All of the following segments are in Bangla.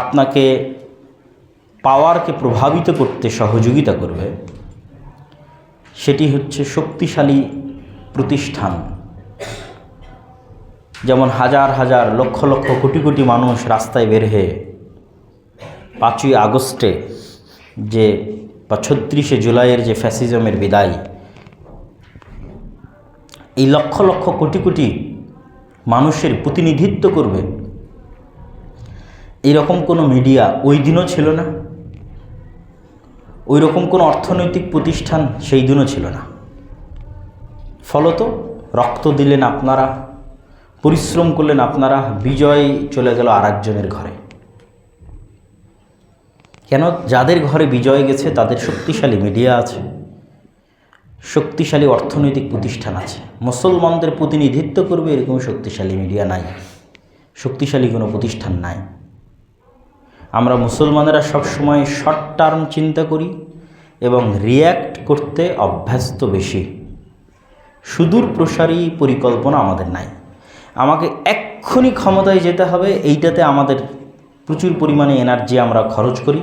আপনাকে পাওয়ারকে প্রভাবিত করতে সহযোগিতা করবে, সেটি হচ্ছে শক্তিশালী প্রতিষ্ঠান। যেমন হাজার হাজার, লক্ষ লক্ষ, কোটি কোটি মানুষ রাস্তায় বের হয়ে পাঁচই আগস্টে যে বা ছত্রিশে জুলাইয়ের যে ফ্যাসিজমের বিদায়, এই লক্ষ লক্ষ, কোটি কোটি মানুষের প্রতিনিধিত্ব করবে। এরকম কোনো মিডিয়া ওই দিনও ছিল না। ওই রকম কোনো অর্থনৈতিক প্রতিষ্ঠান সেই দিনও ছিল না। ফলত রক্ত দিলেন আপনারা, পরিশ্রম করলেন আপনারা, বিজয় চলে গেল আর একজনের ঘরে। কেন? যাদের ঘরে বিজয় গেছে, তাদের শক্তিশালী মিডিয়া আছে, শক্তিশালী অর্থনৈতিক প্রতিষ্ঠান আছে। মুসলমানদের প্রতিনিধিত্ব করবে এরকম শক্তিশালী মিডিয়া নাই, শক্তিশালী কোনো প্রতিষ্ঠান নাই। আমরা মুসলমানেরা সবসময় শর্ট টার্ম চিন্তা করি এবং রিয়্যাক্ট করতে অভ্যস্ত বেশি। সুদূর প্রসারী পরিকল্পনা আমাদের নাই। আমাকে এক্ষুনি ক্ষমতায় যেতে হবে, এইটাতে আমাদের প্রচুর পরিমাণে এনার্জি আমরা খরচ করি।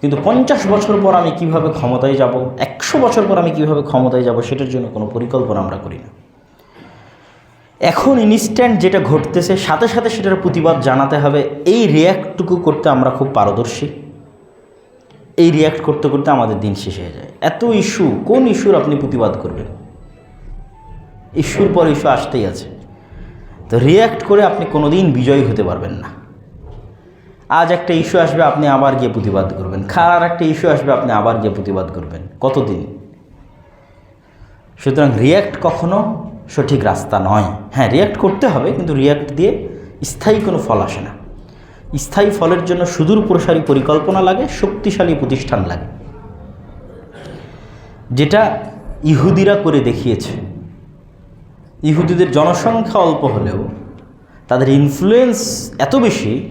কিন্তু পঞ্চাশ বছর পর আমি কীভাবে ক্ষমতায় যাব, একশো বছর পর আমি কীভাবে ক্ষমতায় যাব, সেটার জন্য কোনো পরিকল্পনা আমরা করি না। এখন ইনস্ট্যান্ট যেটা ঘটতেছে, সাথে সাথে সেটার প্রতিবাদ জানাতে হবে। এই রিয়্যাক্টটুকু করতে আমরা খুব পারদর্শী। এই রিয়্যাক্ট করতে করতে আমাদের দিন শেষ হয়ে যায়। এত ইস্যু কোন ইস্যুর আপনি প্রতিবাদ করবেন? ইস্যুর পর ইস্যু আসতেই আছে। তো রিয়্যাক্ট করে আপনি কোনোদিন বিজয়ী হতে পারবেন না। আজ একটা ইস্যু আসবে, আপনি আবার গিয়ে প্রতিবাদ করবেন। খারাপ একটা ইস্যু আসবে, আপনি আবার গিয়ে প্রতিবাদ করবেন। কতদিন? সুতরাং রিয়্যাক্ট কখনো সঠিক রাস্তা নয়। হ্যাঁ রিয়্যাক্ট করতে হবে, কিন্তু রিয়্যাক্ট দিয়ে স্থায়ী কোনো ফল আসে না। স্থায়ী ফলের জন্য সুদূর প্রসারী পরিকল্পনা লাগে, শক্তিশালী প্রতিষ্ঠান লাগে। যেটা ইহুদিরা করে দেখিয়েছে। ইহুদিদের জনসংখ্যা অল্প হলেও তাদের ইনফ্লুয়েন্স এত বেশি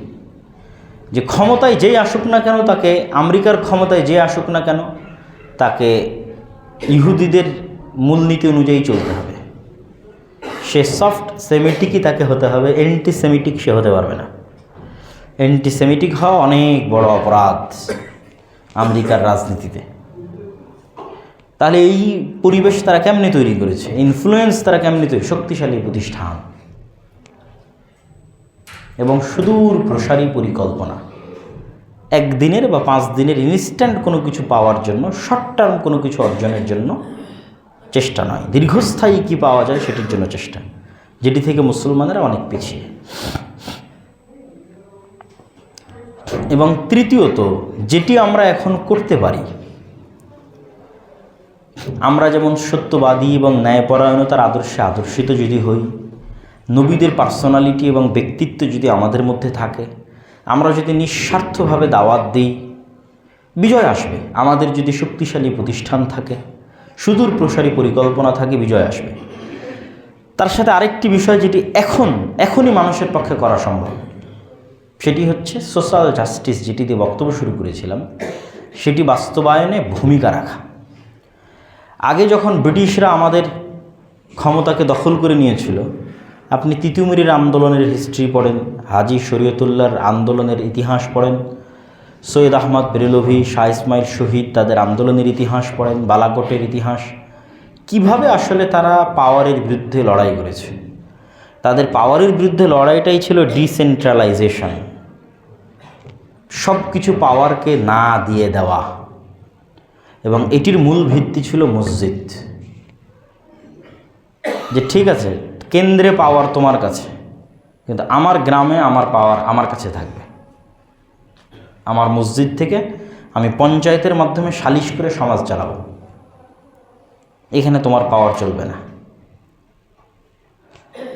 যে ক্ষমতায় যেই আসুক না কেন, তাকে আমেরিকার ক্ষমতায় যে আসুক না কেন, তাকে ইহুদিদের মূলনীতি অনুযায়ী চলতে হবে। সে সফট সেমিটিকই তাকে হতে হবে অ্যান্টি সেমিটিক সে হতে পারবে না। অ্যান্টি সেমিটিক হওয়া অনেক বড় অপরাধ আমেরিকার রাজনীতিতে। তাহলে এই পরিবেশ তারা কেমনি তৈরি করেছে? ইনফ্লুয়েন্স তারা কেমনি তৈরি, শক্তিশালী প্রতিষ্ঠান। এবং সুদূর প্রসারী পরিকল্পনা। একদিনের বা পাঁচ দিনের ইনস্ট্যান্ট কোনো কিছু পাওয়ার জন্য শর্ট টার্ম কোনো কিছু অর্জনের জন্য চেষ্টা নয়, দীর্ঘস্থায়ী কী পাওয়া যায় সেটির জন্য চেষ্টা, যেটি থেকে মুসলমানেরা অনেক পিছিয়ে। এবং তৃতীয়ত, যেটি আমরা এখন করতে পারি, আমরা যেমন সত্যবাদী এবং ন্যায়পরায়ণতার আদর্শে আদর্শিত যদি হই, নবীদের পার্সোনালিটি এবং ব্যক্তিত্ব যদি আমাদের মধ্যে থাকে, আমরা যদি নিঃস্বার্থভাবে দাওয়াত দিই, বিজয় আসবে। আমাদের যদি শক্তিশালী প্রতিষ্ঠান থাকে সুদূর প্রসারী পরিকল্পনা থাকে বিজয় আসবে। তার সাথে আরেকটি বিষয় যেটি এখন, এখনই মানুষের পক্ষে করা সম্ভব। সেটি হচ্ছে সোশ্যাল জাস্টিস যেটি দিয়ে বক্তব্য শুরু করেছিলাম, সেটি বাস্তবায়নে ভূমিকা রাখা। আগে যখন ব্রিটিশরা আমাদের ক্ষমতাকে দখল করে নিয়েছিল, আপনি তিতুমিরের আন্দোলনের হিস্ট্রি পড়েন, হাজি শরীয়তুল্লাহর আন্দোলনের ইতিহাস পড়েন সৈয়দ আহমদ বেরেলভি, শাহ ইসমাইল শহীদ তাদের আন্দোলনের ইতিহাস পড়েন, বালাকোটের ইতিহাস। কীভাবে আসলে তারা পাওয়ারের বিরুদ্ধে লড়াই করেছে? তাদের পাওয়ারের বিরুদ্ধে লড়াইটাই ছিল ডিসেন্ট্রালাইজেশন। সব কিছু পাওয়ারকে না দিয়ে দেওয়া। এবং এটির মূল ভিত্তি ছিল মসজিদ। যে ঠিক আছে, কেন্দ্রে পাওয়ার তোমার কাছে, কিন্তু আমার গ্রামে আমার পাওয়ার আমার কাছে থাকবে। আমার মসজিদ থেকে আমি পঞ্চায়েতের মাধ্যমে সালিশ করে সমাজ চালাবো। এখানে তোমার পাওয়ার চলবে না।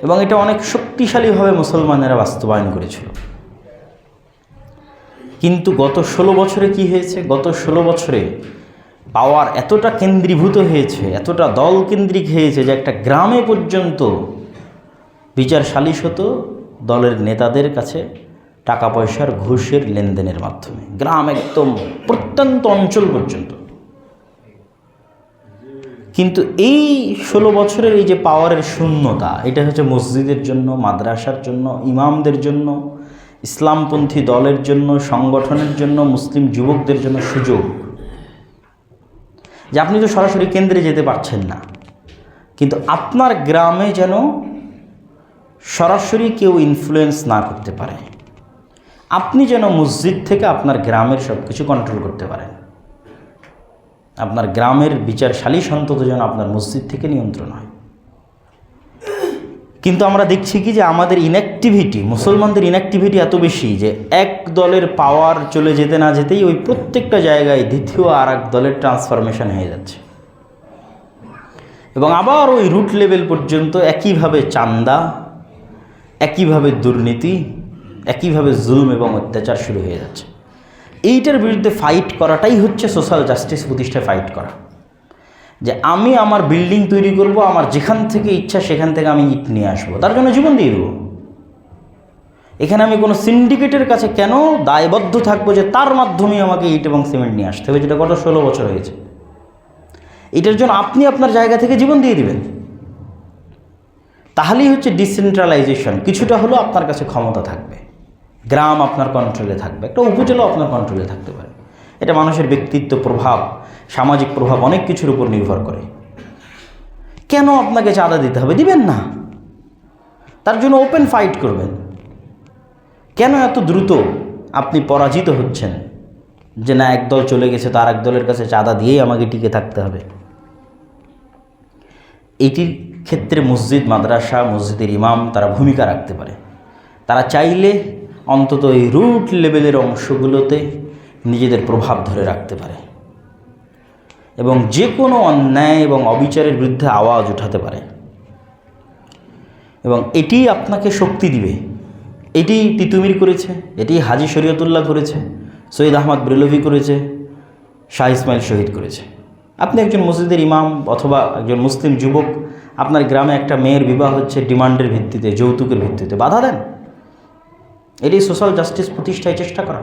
এবং এটা অনেক শক্তিশালীভাবে মুসলমানেরা বাস্তবায়ন করেছিল। কিন্তু গত ষোলো বছরে কি হয়েছে? গত ষোলো বছরে পাওয়ার এতটা কেন্দ্রীভূত হয়েছে, এতটা দল কেন্দ্রিক হয়েছে যে একটা গ্রামে পর্যন্ত বিচার সালিশ হতো দলের নেতাদের কাছে টাকা পয়সার ঘুষের লেনদেনের মাধ্যমে। গ্রাম একদম প্রত্যন্ত অঞ্চল পর্যন্ত। কিন্তু এই ষোলো বছরের এই যে পাওয়ারের শূন্যতা, এটা হচ্ছে মসজিদের জন্য, মাদ্রাসার জন্য, ইমামদের জন্য, ইসলামপন্থী দলের জন্য, সংগঠনের জন্য, মুসলিম যুবকদের জন্য সুযোগ। যে আপনি তো সরাসরি কেন্দ্রে যেতে পারছেন না। কিন্তু আপনার গ্রামে যেন সরাসরি কেউ ইনফ্লুয়েন্স না করতে পারে। আপনি যেন মসজিদ থেকে আপনার গ্রামের সব কিছু কন্ট্রোল করতে পারেন। আপনার গ্রামের বিচারশালী সন্তত যেন আপনার মসজিদ থেকে নিয়ন্ত্রণ হয়। কিন্তু আমরা দেখছি কি যে আমাদের ইনঅ্যাক্টিভিটি মুসলমানদের ইনঅ্যাক্টিভিটি এত বেশি যে এক দলের পাওয়ার চলে যেতে না যেতেই ওই প্রত্যেকটা জায়গায় দ্বিতীয় আর এক দলের ট্রান্সফরমেশন হয়ে যাচ্ছে। এবং আবার ওই রুট লেভেল পর্যন্ত একইভাবে চান্দা, একইভাবে দুর্নীতি একইভাবে জুলুম এবং অত্যাচার শুরু হয়ে যাচ্ছে। এইটার বিরুদ্ধে ফাইট করাটাই হচ্ছে সোশ্যাল জাস্টিস প্রতিষ্ঠায় ফাইট করা। যে আমি আমার বিল্ডিং তৈরি করব, আমার যেখান থেকে ইচ্ছা সেখান থেকে আমি ইট নিয়ে আসব, তার জন্য জীবন দিয়ে দেবো। এখানে আমি কোনো সিন্ডিকেটের কাছে কেন দায়বদ্ধ থাকব যে তার মাধ্যমে আমাকে ইট এবং সিমেন্ট নিয়ে আসতে হবে, যেটা গত ষোলো বছর হয়েছে। এটার জন্য আপনি আপনার জায়গা থেকে জীবন দিয়ে দিবেন। তাহলেই হচ্ছে ডিসেন্ট্রালাইজেশন কিছুটা হলেও আপনার কাছে ক্ষমতা থাকবে। গ্রাম আপনার কন্ট্রোলে থাকবে, একটা উপজেলাও আপনার কন্ট্রোলে থাকতে পারে। এটা মানুষের ব্যক্তিত্ব, প্রভাব, সামাজিক প্রভাব অনেক কিছুর উপর নির্ভর করে। কেন আপনাকে চাঁদা দিতে হবে? দিবেন না। তার জন্য ওপেন ফাইট করবেন। কেন এত দ্রুত আপনি পরাজিত হচ্ছেন? যে না, একদল চলে গেছে, তার এক দলের কাছে চাঁদা দিয়েই আমাকে টিকে থাকতে হবে। এটির ক্ষেত্রে মসজিদ, মাদ্রাসা, মসজিদের ইমাম তারা ভূমিকা রাখতে পারে। তারা চাইলে অন্তত এই রুট লেভেলের অংশগুলোতে নিজেদের প্রভাব ধরে রাখতে পারে। এবং যে কোনো অন্যায় এবং অবিচারের বিরুদ্ধে আওয়াজ উঠাতে পারে। এবং এটি আপনাকে শক্তি দিবে। এটি তিতুমির করেছে, এটি হাজি শরীয়তুল্লাহ করেছে, সৈয়দ আহমদ ব্রেলভি করেছে, শাহ ইসমাইল শহীদ করেছে। আপনি একজন মসজিদের ইমাম অথবা একজন মুসলিম যুবক, আপনার গ্রামে একটা মেয়ের বিবাহ হচ্ছে ডিমান্ডের ভিত্তিতে, যৌতুকের ভিত্তিতে, বাধা দেন। এটি সোশ্যাল জাস্টিস প্রতিষ্ঠায় চেষ্টা করা।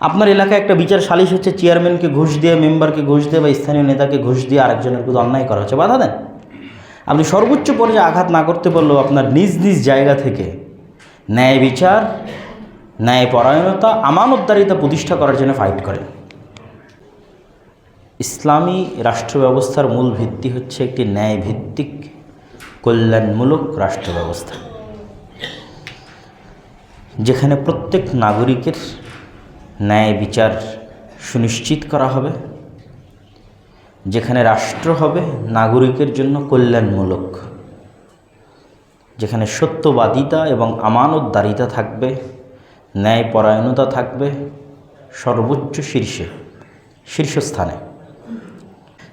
আপনার এলাকায় একটা বিচার সালিশ হচ্ছে, চেয়ারম্যানকে ঘুষ দিয়ে, মেম্বারকে ঘুষ দিয়ে বা স্থানীয় নেতাকে ঘুষ দিয়ে আরেকজনের প্রতি অন্যায় করা হচ্ছে। বাধা দেন। আপনি সর্বোচ্চ পর্যায়ে আঘাত না করতে পারলেও আপনার নিজ নিজ জায়গা থেকে ন্যায় বিচার, ন্যায় পরায়ণতা, আমানতদারিতা প্রতিষ্ঠা করার জন্য ফাইট করেন। ইসলামী রাষ্ট্র ব্যবস্থার মূল ভিত্তি হচ্ছে একটি ন্যায় ভিত্তিক কল্যাণমূলক রাষ্ট্র ব্যবস্থা। যেখানে প্রত্যেক নাগরিকের ন্যায় বিচার সুনিশ্চিত করা হবে, যেখানে রাষ্ট্র হবে নাগরিকের জন্য কল্যাণমূলক, যেখানে সত্যবাদিতা এবং আমানতদারিতা থাকবে, ন্যায়পরায়ণতা থাকবে সর্বোচ্চ শীর্ষে, শীর্ষস্থানে।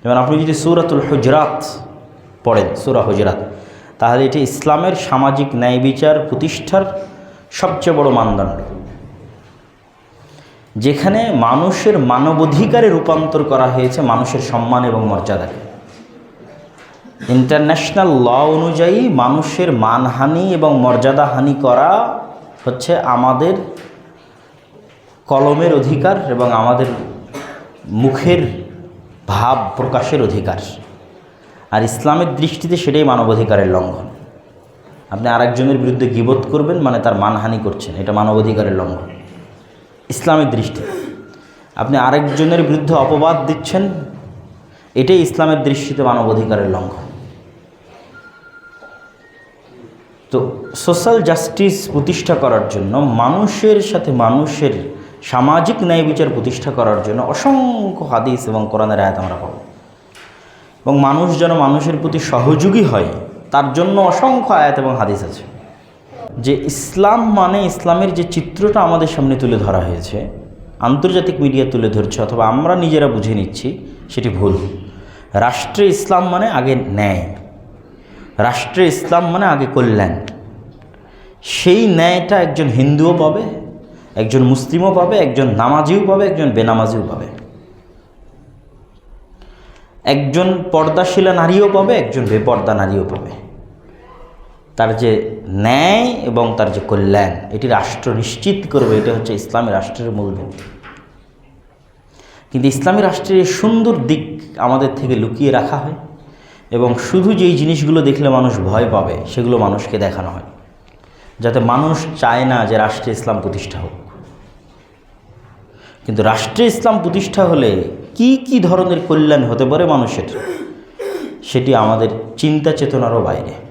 যেমন আপনি যদি সুরাতুল হুজরাত পড়েন, সুরা হুজরাত, তাহলে এটি ইসলামের সামাজিক ন্যায় বিচার প্রতিষ্ঠার সবচেয়ে বড় মানদণ্ড। যেখানে মানুষের মানবাধিকারে রূপান্তর করা হয়েছে মানুষের সম্মান এবং মর্যাদাকে। ইন্টারন্যাশনাল ল অনুযায়ী মানুষের মানহানি এবং মর্যাদাহানি করা হচ্ছে আমাদের কলমের অধিকার এবং আমাদের মুখের ভাব প্রকাশের অধিকার। আর ইসলামের দৃষ্টিতে সেটাই মানবাধিকারের লঙ্ঘন। আপনি আরেকজনের বিরুদ্ধে গিবোধ করবেন মানে তার মানহানি করছেন। এটা মানবাধিকারের লঙ্ঘন। ইসলামের দৃষ্টি। আপনি আরেকজনের বিরুদ্ধে অপবাদ দিচ্ছেন, এটাই ইসলামের দৃষ্টিতে মানবাধিকারের লঙ্ঘন। তো সোশ্যাল জাস্টিস প্রতিষ্ঠা করার জন্য, মানুষের সাথে মানুষের সামাজিক ন্যায় বিচার প্রতিষ্ঠা করার জন্য অসংখ্য হাদিস এবং কোরআনের আয়াত আমরা পাবো। এবং মানুষ যেন মানুষের প্রতি সহযোগী হয় তার জন্য অসংখ্য আয়াত এবং হাদিস আছে। যে ইসলাম মানে ইসলামের যে চিত্রটা আমাদের সামনে তুলে ধরা হয়েছে, আন্তর্জাতিক মিডিয়া তুলে ধরছে অথবা আমরা নিজেরা বুঝে নিচ্ছি, সেটি ভুল। রাষ্ট্রে ইসলাম মানে আগে ন্যায়। রাষ্ট্রে ইসলাম মানে আগে কল্যাণ। সেই ন্যায়টা একজন হিন্দুও পাবে, একজন মুসলিমও পাবে, একজন নামাজিও পাবে, একজন বেনামাজিও পাবে। একজন পর্দাশীলা নারীও পাবে, একজন বেপর্দা নারীও পাবে। তার যে ন্যায় এবং তার যে কল্যাণ, এটি রাষ্ট্র নিশ্চিত করবে, এটা হচ্ছে ইসলামী রাষ্ট্রের মূল ভিত্তি কিন্তু ইসলামী রাষ্ট্রের সুন্দর দিক আমাদের থেকে লুকিয়ে রাখা হয় এবং শুধু যেই জিনিসগুলো দেখলে মানুষ ভয় পাবে, সেগুলো মানুষকে দেখানো হয়। যাতে মানুষ চায় না যে রাষ্ট্রে ইসলাম প্রতিষ্ঠা হোক। কিন্তু রাষ্ট্রে ইসলাম প্রতিষ্ঠা হলে কি কি ধরনের কল্যাণ হতে পারে মানুষের? সেটি আমাদের চিন্তা চেতনারও বাইরে।